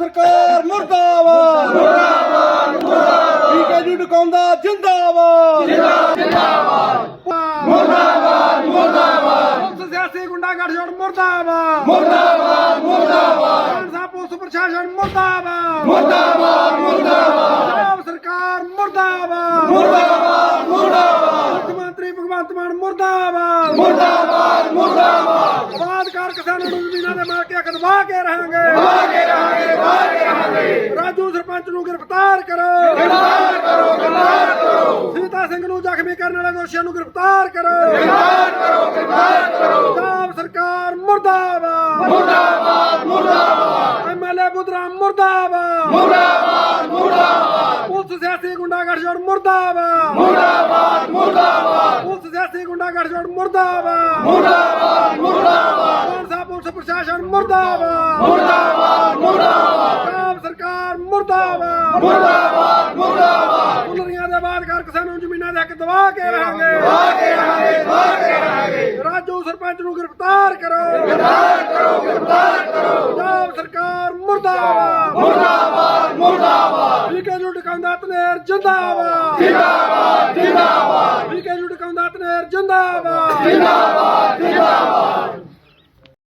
ਸਰਕਾਰ ਮੁਰਦਾਬਾਦ। ਮੁਰਦਾਬਾਦ ਮੁਰਦਾਬਾਦ। ਠੀਕ ਜੀ ਡਕਾਉਂਦਾ ਜਿੰਦਾਬਾਦ। ਜਿੰਦਾਬਾਦ। ਮੁਰਦਾਬਾਦ ਮੁਰਦਾਬਾਦ। ਸਿਆਸੀ ਗੁੰਡਾ ਗੱਠ ਛੋੜ ਮੁਰਦਾਬਾਦ ਮੁਰਦਾਬਾਦ। ਮੁਰਦਾਬਾਦ ਸਾਹਿਬ ਪੁਲਿਸ ਪ੍ਰਸ਼ਾਸਨ ਮੁਰਦਾਬਾਦ। ਮੁਰਦਾਬਾਦ ਮੁਰਦਾਬਾਦ। ਸਰਕਾਰ ਮੁਰਦਾਬਾਦ। ਮੁਰਦਾਬਾਦ ਮੁਰਦਾਬਾਦ। ਮੁੱਖ ਮੰਤਰੀ ਭਗਵੰਤ ਮਾਨ ਮੁਰਦਾਬਾਦ। ਮੁਰਦਾਬਾਦ ਮੁਰਦਾਬਾਦ। ਬਾਦਕਾਰ ਕਿਸਾਨਾਂ ਨੂੰ ਜ਼ਮੀਨਾਂ ਦੇ ਮਾਰ ਕੇ ਅਖਦਵਾ ਕੇ ਰਹਾਂਗੇ। ਰਹਾਂਗੇ। ਬਾਗੇ ਰਹਾਂਗੇ ਰਾਜੂ ਸਰਪੰਚ ਨੂੰ ਗ੍ਰਿਫਤਾਰ ਕਰੋ। ਗ੍ਰਿਫਤਾਰ ਕਰੋ ਗ੍ਰਿਫਤਾਰ ਕਰੋ। ਸੀਤਾ ਸਿੰਘ ਨੂੰ ਜ਼ਖਮੀ ਕਰਨ ਵਾਲੇ ਦੋਸ਼ੀਆਂ ਨੂੰ ਗ੍ਰਿਫਤਾਰ ਕਰੋ। ਗ੍ਰਿਫਤਾਰ ਕਰੋ ਗ੍ਰਿਫਤਾਰ ਕਰੋ। ਪੰਜਾਬ ਸਰਕਾਰ ਮੁਰਦਾਬਾਦ। ਮੁਰਦਾਬਾਦ ਮੁਰਦਾਬਾਦ। ਐਮਐਲਏ ਬੁਧਰਾ ਮੁਰਦਾਬਾਦ। ਮੁਰਦਾਬਾਦ ਮੁਰਦਾਬਾਦ। ਪੁਲਿਸ ਸਿਆਸੀ ਗੁੰਡਾ ਗੱਠਜੋੜ ਮੁਰਦਾਬਾਦ। ਮੁਰਦਾਬਾਦ ਮੁਰਦਾਬਾਦ। ਪੁਲਿਸ ਸਿਆਸੀ ਗੁੰਡਾ ਗੱਠਜੋੜ ਮੁਰਦਾਬਾਦ। ਮੁਰਦਾਬਾਦ। ਮੁਰਦਾਬਾਦ। ਮੁਰਦਾਬਾਦ ਮੁਰਦਾਬਾਦ। ਪੰਜਾਬ ਸਰਕਾਰ ਮੁਰਦਾਬਾਦ। ਮੁਰਦਾਬਾਦ ਮੁਰਦਾਬਾਦ। ਪੁਲਰੀਆਂ ਦੇ ਬਾਦਕਾਰ ਕਿਸਾਨਾਂ ਨੂੰ ਜ਼ਮੀਨਾਂ ਦੇ ਹੱਕ ਦਵਾ ਕੇ ਰਹਾਂਗੇ। ਬਾਗੇ ਰਹਾਂਗੇ ਬਾਗੇ ਰਹਾਂਗੇ। ਰਾਜੂ ਸਰਪੰਚ ਨੂੰ ਗ੍ਰਿਫਤਾਰ ਕਰੋ। ਗ੍ਰਿਫਤਾਰ ਕਰੋ ਗ੍ਰਿਫਤਾਰ ਕਰੋ। ਪੰਜਾਬ ਸਰਕਾਰ ਮੁਰਦਾਬਾਦ। ਮੁਰਦਾਬਾਦ ਮੁਰਦਾਬਾਦ। ਵੀਕੇ ਨੂੰ ਟਿਕਾਉਂਦਾ ਤਨੇਰ ਜਿੰਦਾਬਾਦ। ਜਿੰਦਾਬਾਦ ਜਿੰਦਾਬਾਦ। ਵੀਕੇ ਨੂੰ ਟਿਕਾਉਂਦਾ ਤਨੇਰ ਜਿੰਦਾਬਾਦ। ਜਿੰਦਾਬਾਦ।